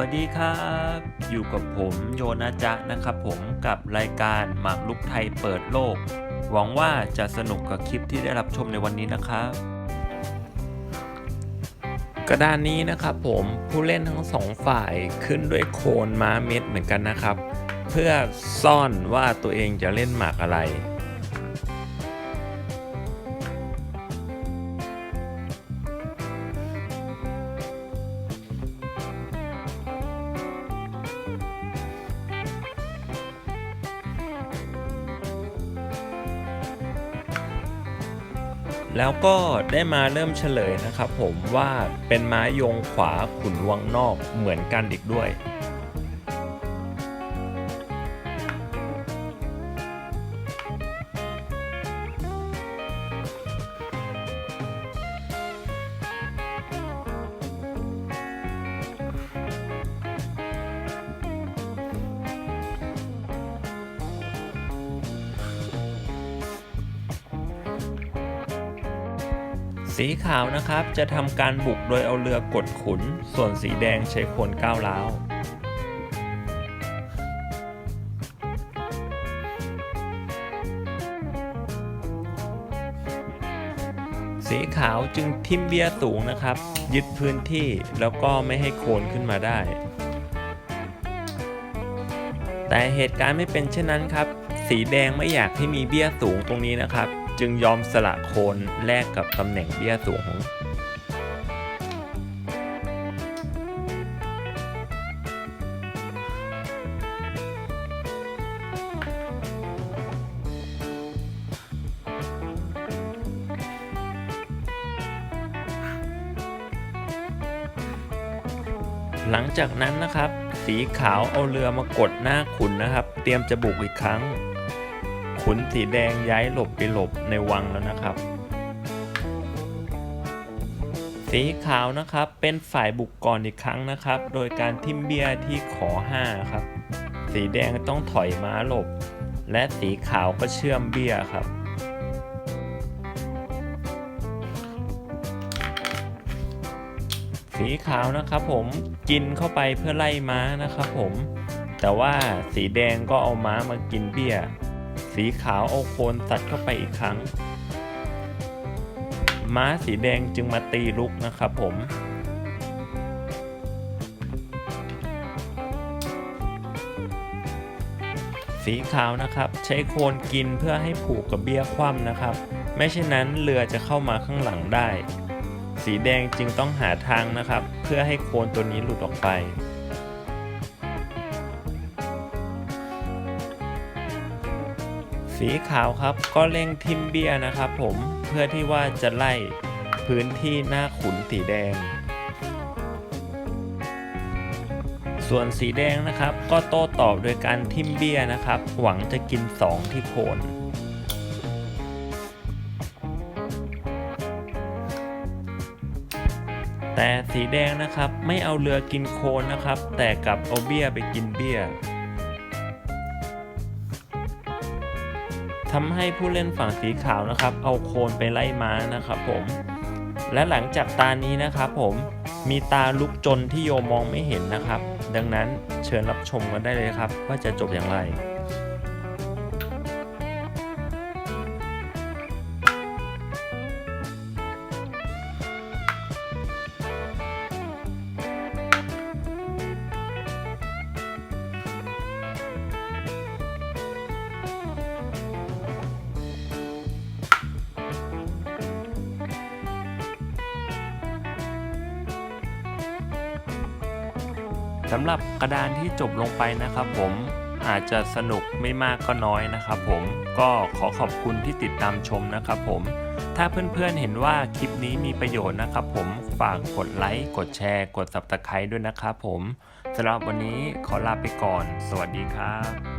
วัสดีครับ อยู่กับผมโยนาจะนะครับผมกับรายการหมากลุกไทยเปิดโลก หวังว่าจะสนุกกับคลิปที่ได้รับชมในวันนี้นะครับ กระดานนี้นะครับผมผู้เล่นทั้งสองฝ่ายขึ้นด้วยโคนม้าเม็ดเหมือนกันนะครับ เพื่อซ่อนว่าตัวเองจะเล่นหมากอะไร แล้วก็ได้มาเริ่มเฉลยนะครับผมว่าเป็นไม้ยงขวาขุนวังนอกเหมือนกันอีกด้วย สีขาวนะครับจะทำการบุกโดยเอาเรือกดขุน ส่วนสีแดงใช้โคนก้าวร้าวสีขาวจึงทิมเบียสูงนะครับ ยึดพื้นที่แล้วก็ไม่ให้โคนขึ้นมาได้ แต่เหตุการณ์ไม่เป็นเช่นนั้นครับ สีแดงไม่อยากให้มีเบี้ยสูงตรงนี้นะครับ จึงยอมสละโคนแลกกับตำแหน่งเบี้ยสูง หลังจากนั้นนะครับ สีขาวเอาเรือมากดหน้าขุนนะครับ เตรียมจะบุกอีกครั้ง ขุนสีแดงย้ายหลบไปหลบในวังแล้วนะครับ สีขาวนะครับเป็นฝ่ายบุกก่อนอีกครั้งนะครับ โดยการทิมเบียที่ขอ 5 ครับ สีแดงต้องถอยม้าหลบ และสีขาวก็เชื่อมเบียครับสีขาวนะครับผมกินเข้าไปเพื่อไล่ม้านะครับผม แต่ว่าสีแดงก็เอาม้ามากินเบี้ย สีขาวเอาโคนตัดเข้าไปอีกครั้ง ม้าสีแดงจึงมาตีลุกนะครับผมสีขาวนะครับ ใช้โคนกินเพื่อให้ผูกกับเบี้ยคว่ำนะครับ ไม่เช่นนั้นเรือจะเข้ามาข้างหลังได้ สีแดงจึงต้องหาทางนะครับ เพื่อให้โคนตัวนี้หลุดออกไป สีขาวครับก็เร่งทิมเบียนะครับผมเพื่อที่ว่าจะไล่พื้นที่หน้าขุนสีแดง ส่วนสีแดงนะครับ ก็โต้ตอบโดยการทิมเบียนะครับ หวังจะกิน 2 ที่โคนแต่สีแดงนะครับไม่เอาเรือกินโคนนะครับ แต่กลับเอาเบี้ยไปกินเบี้ย ทำให้ผู้เล่นฝั่งสีขาวนะครับ เอาโคนไปไล่ม้านะครับผม และหลังจากตานี้นะครับผมมีตาลุกจนที่โยมมองไม่เห็นนะครับ ดังนั้นเชิญรับชมกันได้เลยครับ ว่าจะจบอย่างไร สำหรับกระดานที่จบลงไปนะครับผมอาจจะสนุกไม่มากก็น้อยนะครับผมก็ขอขอบคุณที่ติดตามชมนะครับผม ถ้าเพื่อนๆเห็นว่าคลิปนี้มีประโยชน์นะครับผมฝากกดไลค์กดแชร์ กด s u b สไคร b e ด้วยนะครับผมสำหรับวันนี้ขอลาไปก่อน สวัสดีครับ